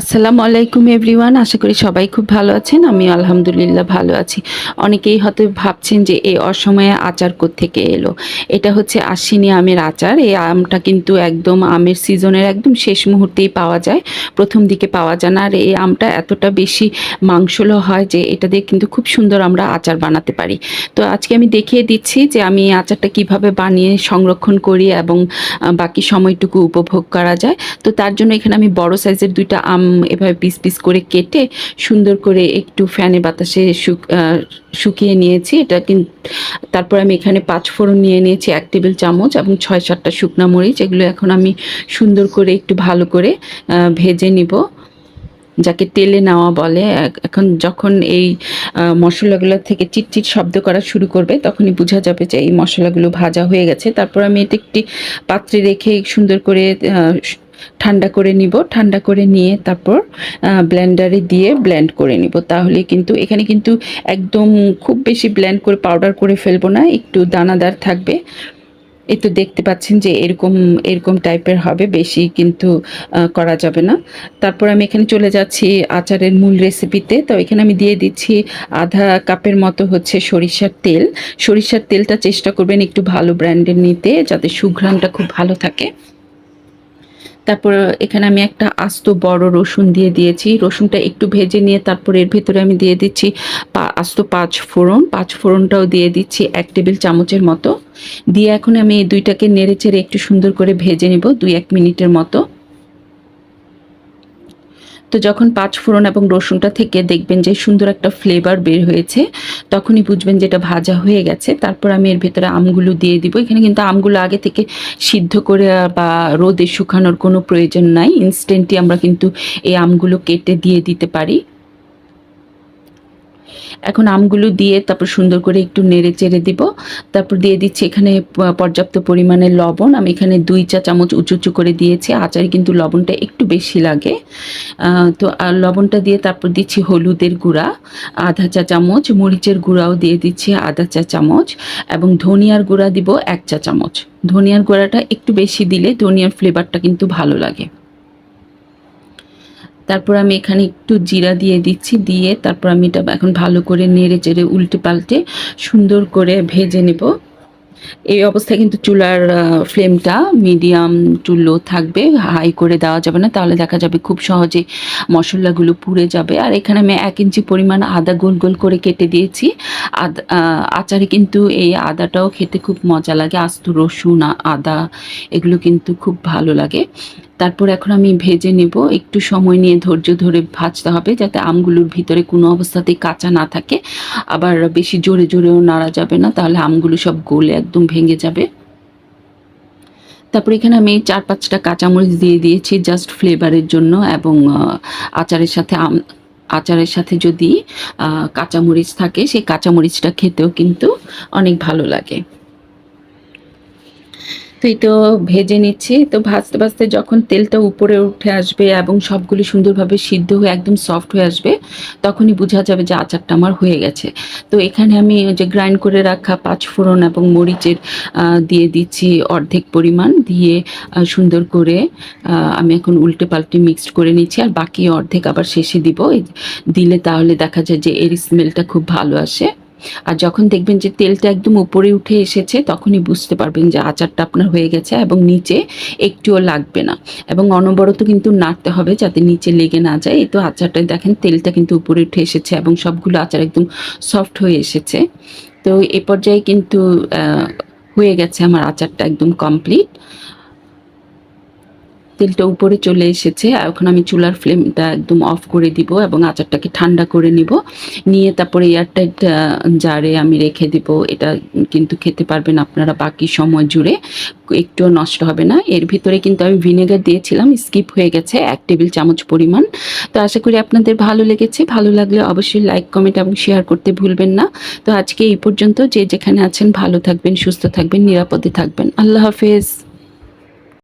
আসসালামু আলাইকুম এভরিওয়ান, আশা করি সবাই খুব ভালো আছেন আমি আলহামদুলিল্লাহ ভালো আছি। অনেকেই হয়তো ভাবছেন যে এই অসময়ে আচার থেকে এলো? এটা হচ্ছে আশ্বিনী আমের আচার, এই আমটা কিন্তু একদম আমের সিজনের একদম শেষ মুহূর্তেই পাওয়া যায়, প্রথম দিকে পাওয়া যায় না, আর এই আমটা এতটা বেশি মাংসলো হয় যে এটা দিয়ে কিন্তু খুব সুন্দর আমরা আচার বানাতে পারি। তো আজকে আমি দেখিয়ে দিচ্ছি যে আমি আচারটা কীভাবে বানিয়ে সংরক্ষণ করি এবং বাকি সময়টুকু উপভোগ করা যায়। তো তার জন্য এখানে আমি বড় সাইজের দুইটা আম এভাবে পিস পিস করে কেটে সুন্দর করে একটু ফ্যানে বাতাসে শুক শুকিয়ে নিয়েছি। এটা কিন্তু তারপর আমি এখানে পাঁচ ফোড়ন নিয়ে নিয়েছি, এক টেবিল চামচ এবং ছয় সাতটা শুকনা মরিচ। এগুলো এখন আমি সুন্দর করে একটু ভালো করে ভেজে নিব। যাকে তেলে নেওয়া বলে এখন যখন এই মশলাগুলো থেকে চিটচিট শব্দ করা শুরু করবে, তখনই বোঝা যাবে যে এই মশলাগুলো ভাজা হয়ে গেছে। তারপর আমি এটা একটি পাত্রে রেখে সুন্দর করে ঠান্ডা করে নিব, ঠান্ডা করে নিয়ে তারপর ব্লেন্ডারে দিয়ে ব্লেন্ড করে নিব। তাহলে কিন্তু এখানে কিন্তু একদম খুব বেশি ব্লেন্ড করে পাউডার করে ফেলব না, একটু দানাদার থাকবে। এই তো দেখতে পাচ্ছেন যে এরকম এরকম টাইপের হবে, বেশি কিন্তু করা যাবে না। তারপর আমি এখানে চলে যাচ্ছি আচারের মূল রেসিপিতে তো এখানে আমি দিয়ে দিচ্ছি আধা কাপের মতো হচ্ছে সরিষার তেল। সরিষার তেলটা চেষ্টা করবেন একটু ভালো ব্র্যান্ডের নিতে, যাতে সুঘ্রাণটা খুব ভালো থাকে। তারপর এখানে আমি একটা আস্ত বড় রসুন দিয়ে দিয়েছি। রসুনটা একটু ভেজে নিয়ে তারপর এর ভেতরে আমি দিয়ে দিচ্ছি আস্ত পাঁচ ফোড়ন। পাঁচ ফোড়নটাও দিয়ে দিচ্ছি এক টেবিল চামচের মতো। দিয়ে এখন আমি এই দুইটাকে নেড়ে চেড়ে একটু সুন্দর করে ভেজে নেব দুই এক মিনিটের মতো। তো যখন পাঁচ ফোড়ন এবং রসুনটা থেকে দেখবেন যে সুন্দর একটা ফ্লেভার বের হয়েছে, তখনই বুঝবেন যে এটা ভাজা হয়ে গেছে। তারপর আমি এর ভেতরে আমগুলো দিয়ে দিব। এখানে কিন্তু আমগুলো আগে থেকে সিদ্ধ করে বা রোদে শুকানোর কোনো প্রয়োজন নাই। ইনস্ট্যান্টই আমরা কিন্তু এই আমগুলো কেটে দিয়ে দিতে পারি। এখন আমগুলো দিয়ে তারপর সুন্দর করে একটু নেড়ে চেড়ে দিব। তারপর দিয়ে দিচ্ছি এখানে পর্যাপ্ত পরিমাণে লবণ। আমি এখানে দুই চা চামচ উঁচু উঁচু করে দিয়েছি। আচারে কিন্তু লবণটা একটু বেশি লাগে। তো লবণটা দিয়ে তারপর দিচ্ছি হলুদের গুঁড়া। আধা চা চামচ, মরিচের গুঁড়াও দিয়ে দিচ্ছি আধা চা চামচ এবং ধনিয়ার গুঁড়া দিব এক চা চামচ। ধনিয়ার গুঁড়াটা একটু বেশি দিলে ধনিয়ার ফ্লেভারটা কিন্তু ভালো লাগে। তারপর আমি এখানে একটু জিরা দিয়ে দিচ্ছি, দিয়ে তারপর আমি এটা এখন ভালো করে নেড়ে চেড়ে উল্টে পাল্টে সুন্দর করে ভেজে নেব। এই অবস্থায় কিন্তু চুলার ফ্লেমটা মিডিয়াম টু লো থাকবে হাই করে দেওয়া যাবে না, তাহলে দেখা যাবে খুব সহজে মশলাগুলো পুড়ে যাবে। আর এখানে আমি এক ইঞ্চি পরিমাণ আদা গোল গোল করে কেটে দিয়েছি। আচারে কিন্তু এই আদাটাও খেতে খুব মজা লাগে, আস্ত রসুন আদা, এগুলো কিন্তু খুব ভালো লাগে। তারপর এখন আমি ভেজে নেব, একটু সময় নিয়ে ধৈর্য ধরে ভাজতে হবে, যাতে আমগুলোর ভিতরে কোনো অবস্থাতেই কাঁচা না থাকে। আবার বেশি জোরে জোরেও নাড়া যাবে না, তাহলে আমগুলো সব গলে একদম ভেঙে যাবে। তারপর এখানে আমি চার পাঁচটা কাঁচামরিচ দিয়ে দিয়েছি জাস্ট ফ্লেভারের জন্য এবং আচারের সাথে আচারের সাথে যদি কাঁচামরিচ থাকে, সেই কাঁচামরিচটা খেতেও কিন্তু অনেক ভালো লাগে। তো এই তো ভেজে নিচ্ছি। তো ভাজতে ভাজতে যখন তেলটা উপরে উঠে আসবে এবং সবগুলি সুন্দরভাবে সিদ্ধ হয়ে একদম সফট হয়ে আসবে, তখনই বোঝা যাবে যে আচারটা আমার হয়ে গেছে। তো এখানে আমি যে গ্রাইন্ড করে রাখা পাঁচ ফোড়ন এবং মরিচের দিয়ে দিচ্ছি অর্ধেক পরিমাণ। দিয়ে সুন্দর করে আমি এখন উল্টে পাল্টে মিক্সড করে নিচ্ছি আর বাকি অর্ধেক আবার শেষে দিব। দিলে তাহলে দেখা যায় যে এর স্মেলটা খুব ভালো আসে। আর যখন দেখবেন যে তেলটা একদম উপরে উঠে এসেছে, তখনই বুঝতে পারবেন যে আচারটা আপনার হয়ে গেছে এবং নিচে একটুও লাগবে না। এবং অনবরত কিন্তু নাড়তে হবে যাতে নিচে লেগে না যায়। এই তো আচারটা দেখেন তেলটা কিন্তু উপরে উঠে এসেছে এবং সবগুলো আচার একদম সফট হয়ে এসেছে। তো এ পর্যায়ে কিন্তু হয়ে গেছে আমার আচারটা একদম কমপ্লিট। তেলটা উপরে চলে এসেছে এখন আমি চুলার ফ্লেমটা একদম অফ করে দিব এবং আচারটাকে ঠান্ডা করে নিব। নিয়ে তারপরে এয়ারটাইট জারে আমি রেখে দিব। এটা কিন্তু খেতে পারবেন আপনারা বাকি সময় জুড়ে। একটুও নষ্ট হবে না। এর ভিতরে কিন্তু আমি ভিনেগার দিয়েছিলাম, স্কিপ হয়ে গেছে, এক টেবিল চামচ পরিমাণ। তো আশা করি আপনাদের ভালো লেগেছে। ভালো লাগলে অবশ্যই লাইক, কমেন্ট এবং শেয়ার করতে ভুলবেন না। তো আজকে এই পর্যন্ত, যে যেখানে আছেন, ভালো থাকবেন, সুস্থ থাকবেন, নিরাপদে থাকবেন। আল্লাহ হাফেজ।